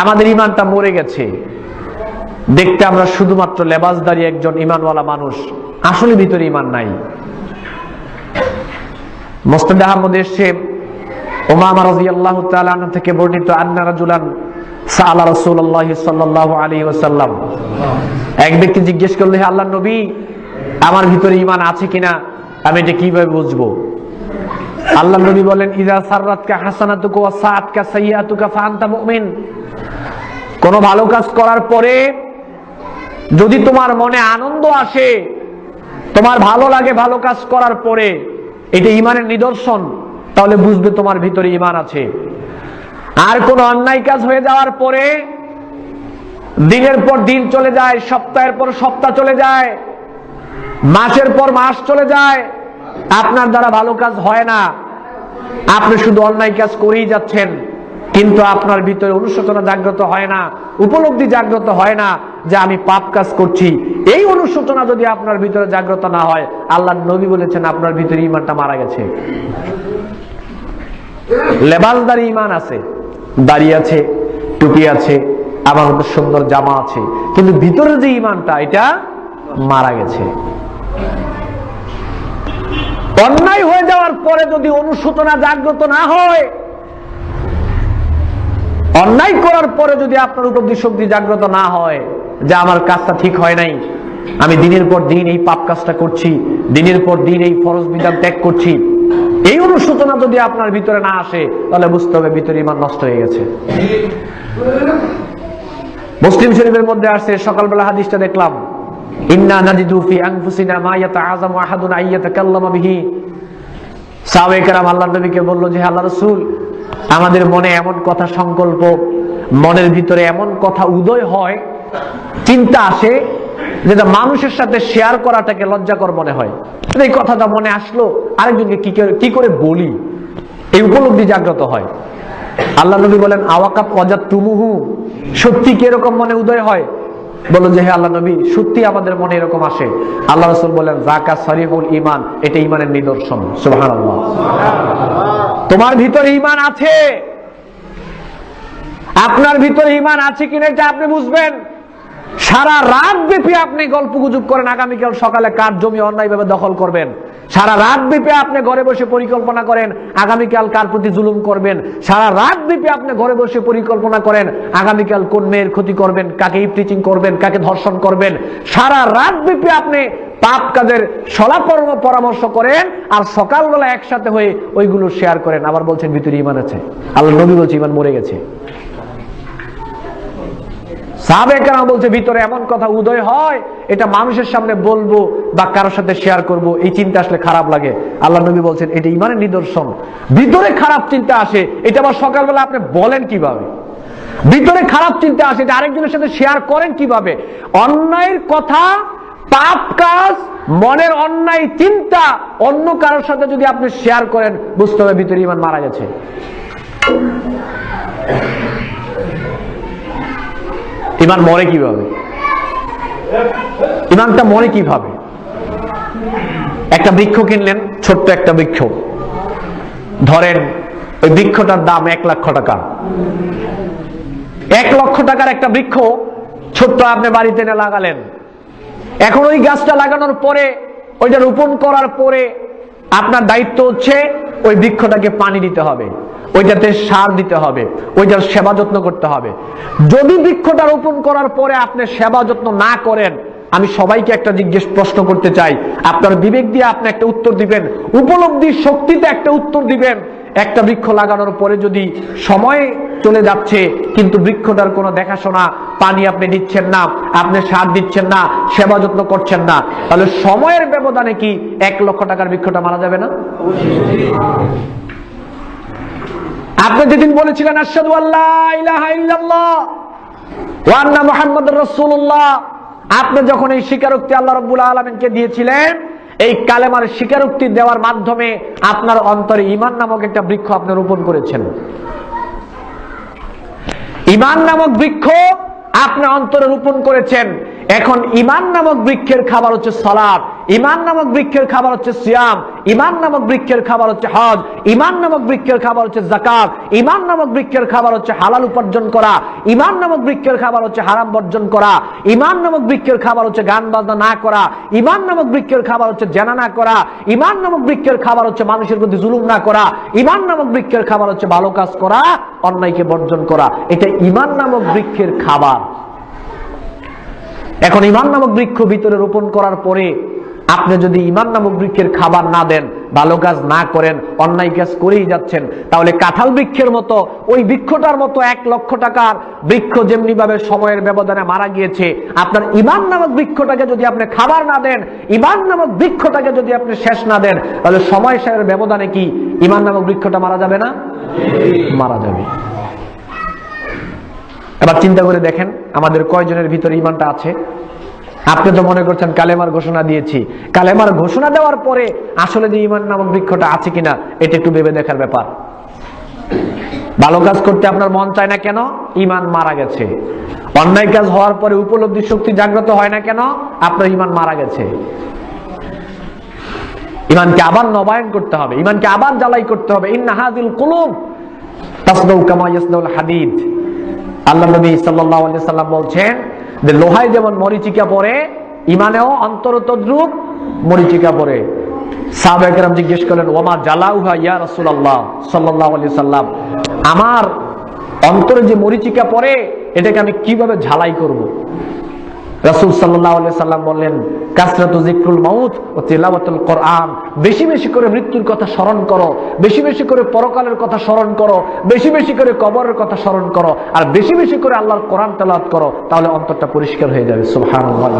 আমাদের ইমানটা মরে গেছে। দেখতে আমরা শুধুমাত্র লেবাসদারি একজন ইমানওয়ালা মানুষ। আসলে ভিতরে ইমান নাই। মোস্তাদ আহমদ এসছে ওমামা তাআলা আনহু থেকে বর্ণিত, আন্না রাজুলান সাআলা রাসূলুল্লাহ সাল্লাল্লাহু আলাইহি ওয়াসাল্লাম। এক ব্যক্তি জিজ্ঞেস করল, হে আল্লাহর নবী, আমার ভিতরে ইমান আছে কিনা? আমি এটা কীভাবে বুঝব? আল্লাহ নবী বলেন, ইদা সাররাতকা হাসানাতুকা ওয়া সাআতকা সাইয়্যাতুকা ফাআনতা মুমিন। কোন ভালো কাজ করার পরে যদি তোমার মনে আনন্দ আসে, তোমার ভালো লাগে ভালো কাজ করার পরে, এটা ইমানের নিদর্শন, তাহলে বুঝবে তোমার ভিতরে ইমান আছে। আর কোন অন্যায় কাজ হয়ে যাওয়ার পরে, দিনের পর দিন চলে যায়, সপ্তাহের পর সপ্তাহ চলে যায়, মাসের পর মাস চলে যায় আপনার দ্বারা ভালো কাজ হয় না। আপনি শুধু অন্যায় কাজ করেই যাচ্ছেন, কিন্তু আপনার ভিতরে অনুশোচনা জাগ্রত হয় না, উপলব্ধি জাগ্রত হয় না যে আমি পাপ কাজ করছি। এই অনুশোচনা যদি আপনার ভিতরে জাগ্রত না হয় আল্লাহ নবী বলেছেন আপনার ভিতরে ইমানটা মারা গেছে। লেবাসদারি ইমান আছে, দাড়ি আছে, টুপি আছে আমার মধ্যে সুন্দর জামা আছে, কিন্তু ভিতরে যে ইমানটা এটা মারা গেছে। অন্যায় হয়ে যাওয়ার পরে যদি অনুশোচনা জাগ্রত না হয়, অন্যায় করার পরে যদি আপনার উপর শক্তি জাগ্রত না হয়, যে আমার কাজটা ঠিক হয় নাই, আমি দিনের পর দিন এই পাপ কাজটা করছি, দিনের পর দিন এই ফরজ বিধান ত্যাগ করছি, এই অনুশোচনা যদি আপনার ভিতরে না আসে, তাহলে বুঝতে হবে ভিতরে ইমান নষ্ট হয়ে গেছে। মুসলিম শরীফের মধ্যে আসছে সকালবেলা হাদিসটা দেখলাম ইন্না নাজিদু ফি আনফুসিনা মা ইয়াতাআযামু আহাদুন বিহি। সাহাবায়ে কেরাম আল্লাহর নবীকে বলল যে রাসূল, আমাদের মনে এমন কথা সংকল্প, মনের ভিতরে এমন কথা উদয় হয়, চিন্তা আসে যেটা মানুষের সাথে শেয়ার করাটাকে লজ্জাকর মনে হয়। এই কথাটা মনে আসলো, আরেকজনকে কি করে কি করে বলি? এই উপলব্ধি জাগ্রত হয়। আল্লাহ নবী বলেন আওয়াকাপ অজাত তুমুহু সত্যি কি এরকম মনে উদয় হয়? বলো যে হে আল্লাহ নবী, সত্যি আমাদের মনে এরকম আসে? আল্লাহ রসুল বলেন জাকা সরিহুল ইমান এটা ইমানের নিদর্শন। সুহান তোমার ভিতরে ইমান আছে। আপনার ভিতরে ইমান আছে কিনা এটা আপনি বুঝবেন? সারা রাত ব্যাপী আপনি গল্প গুজব করেন, আগামীকাল সকালে কার জমি অন্যায় ভাবে দখল করবেন? সারা রাত ব্যাপী আপনি ঘরে বসে পরিকল্পনা করেন, আগামীকাল কার প্রতি জুলুম করবেন? সারা রাত ব্যাপী আপনি ঘরে বসে পরিকল্পনা করেন, আগামীকাল কোন মেয়ের ক্ষতি করবেন, কাকে ইফটিচিং করবেন, কাকে ধর্ষণ করবেন? সারা রাত ব্যাপী আপনি পাপ কাজের সলাপর্ম পরামর্শ করেন আর সকালবেলা একসাথে হয়ে ওইগুলো শেয়ার করেন। আবার বলছেন, ভিতরে ইমান আছে। আল্লাহ নবী বলছে ইমান মরে গেছে। সাহাবেকেরা বলছে, ভিতরে এমন কথা উদয় হয়, এটা মানুষের সামনে বলব বা কারোর সাথে শেয়ার করব, এই চিন্তা আসলে খারাপ লাগে। আল্লাহ নবী বলছেন, এটা ইমানের নিদর্শন। ভিতরে খারাপ চিন্তা আসে, এটা আবার সকালবেলা আপনি বলেন কীভাবে? ভিতরে খারাপ চিন্তা আসে এটা আরেকজনের সাথে শেয়ার করেন কীভাবে? অন্যায়ের কথা, পাপ কাজ, মনের অন্যায় চিন্তা, অন্য কারোর সাথে যদি আপনি শেয়ার করেন, বুঝতে হবে ভিতরে ইমান মারা গেছে। ইমান মরে কীভাবে? ইমানটা মরে কীভাবে? একটা বৃক্ষ কিনলেন, ছোট্ট একটা বৃক্ষ। ধরেন, ওই বৃক্ষটার দাম এক লক্ষ টাকা। এক লক্ষ টাকার একটা বৃক্ষ ছোট্ট আপনি বাড়িতে এনে লাগালেন। এখন ওই গাছটা লাগানোর পরে ওইটা রোপণ করার পরে আপনার দায়িত্ব হচ্ছে ওই বৃক্ষটাকে পানি দিতে হবে। ওইটাতে সার দিতে হবে, ওইটার সেবা যত্ন করতে হবে। যদি বৃক্ষটা রোপণ করার পরে আপনি সেবা যত্ন না করেন, আমি সবাইকে একটা জিজ্ঞেস প্রশ্ন করতে চাই। আপনার বিবেক দিয়ে আপনি একটা উত্তর দিবেন, উপলব্ধির শক্তিতে একটা উত্তর দিবেন। একটা বৃক্ষ লাগানোর পরে যদি সময় চলে যাচ্ছে, কিন্তু বৃক্ষটার কোনো দেখাশোনা, পানি আপনি দিচ্ছেন না, আপনি সার দিচ্ছেন না, সেবা যত্ন করছেন না, তাহলে সময়ের ব্যবধানে কি এক লক্ষ টাকার বৃক্ষটা মারা যাবে না? আপনি যেদিন বলেছিলেন, আশহাদু আল্লাহ আন্না মুহাম্মাদুর আপনি যখন এই স্বীকারোক্তি আল্লাহ রাব্বুল আলামিনকে দিয়েছিলেন, এই কালেমার স্বীকারোক্তি দেওয়ার মাধ্যমে আপনার অন্তরে ইমান নামক একটা বৃক্ষ আপনি রোপণ করেছেন। ইমান নামক বৃক্ষ আপনার অন্তরে রোপণ করেছেন। এখন ইমান নামক বৃক্ষের খাবার হচ্ছে সালাত ইমান নামক বৃক্ষের খাবার হচ্ছে সিয়াম ইমান নামক বৃক্ষের খাবার হচ্ছে হজ ইমান নামক বৃক্ষের খাবার হচ্ছে জাকাত ইমান নামক বৃক্ষের খাবার হচ্ছে হালাল উপার্জন করা ইমান নামক বৃক্ষের খাবার হচ্ছে হারাম বর্জন করা ইমান নামক বৃক্ষের খাবার হচ্ছে গান বাজনা না করা ইমান নামক বৃক্ষের খাবার হচ্ছে জানা না করা ইমান নামক বৃক্ষের খাবার হচ্ছে মানুষের প্রতি জুলুম না করা ইমান নামক বৃক্ষের খাবার হচ্ছে ভালো কাজ করা অন্যায়কে বর্জন করা এটা ইমান নামক বৃক্ষের খাবার এখন ইমান নামক বৃক্ষ ভিতরে রোপণ করার পরে আপনি যদি ইমান নামক বৃক্ষের খাবার না দেন ভালো কাজ না করেন অন্যায় কাজ করেই যাচ্ছেন তাহলে কাঁঠাল বৃক্ষের মতো ওই বৃক্ষটার মতো এক লক্ষ টাকার বৃক্ষ যেমনি ভাবে সময়ের ব্যবধানে মারা গিয়েছে আপনার ইমান নামক বৃক্ষটাকে যদি আপনি খাবার না দেন ইমান নামক বৃক্ষটাকে যদি আপনি শেষ না দেন তাহলে সময় শেষের ব্যবধানে কি ইমান নামক বৃক্ষটা মারা যাবে না? মারা যাবে। এবার চিন্তা করে দেখেন আমাদের কয়জনের ভিতরে ইমানটা আছে? আপনি তো মনে করছেন কালেমার ঘোষণা দিয়েছি। কালেমার ঘোষণা দেওয়ার পরে আসলে যে ইমান নামক বৃক্ষটা আছে কিনা, এটা একটু ভেবে দেখার ব্যাপার। ভালো কাজ করতে আপনার মন চায় না কেন? ইমান মারা গেছে। অন্যায় কাজ হওয়ার পরে উপলব্ধি শক্তি জাগ্রত হয় না কেন? আপনার ইমান মারা গেছে। ইমানকে আবার নবায়ন করতে হবে, ইমানকে আবার জ্বালাই করতে হবে। ইন্নাহাদিল কুলুব তাসদাউ কামা ইয়াসদাউল হাদিদ। আল্লাহ নবী সাল্লাম বলছেন যে লোহায় যেমন মরিচিকা পরে ইমানেও অন্তর তদ্রুপ মরিচিকা পরে সাহাবাহাম জিজ্ঞেস করলেন ওমা জালাউহা ইয়া রসুল্লাহ সাল্লাল্লাহু আলাইহি সাল্লাম? আমার অন্তরে যে মরিচিকা পরে এটাকে আমি কীভাবে ঝালাই করব? রাসূল সাল্লাহ সাল্লাম বললেন, কাসরাতু জিক্রুল মাউত ও তিলাওয়াতুল কোরআন। বেশি বেশি করে মৃত্যুর কথা স্মরণ করো, বেশি বেশি করে পরকালের কথা স্মরণ করো, বেশি বেশি করে কবরের কথা স্মরণ করো, আর বেশি বেশি করে আল্লাহর কোরআন তেলাওয়াত করো, তাহলে অন্তরটা পরিষ্কার হয়ে যাবে। সুবহানাল্লাহ।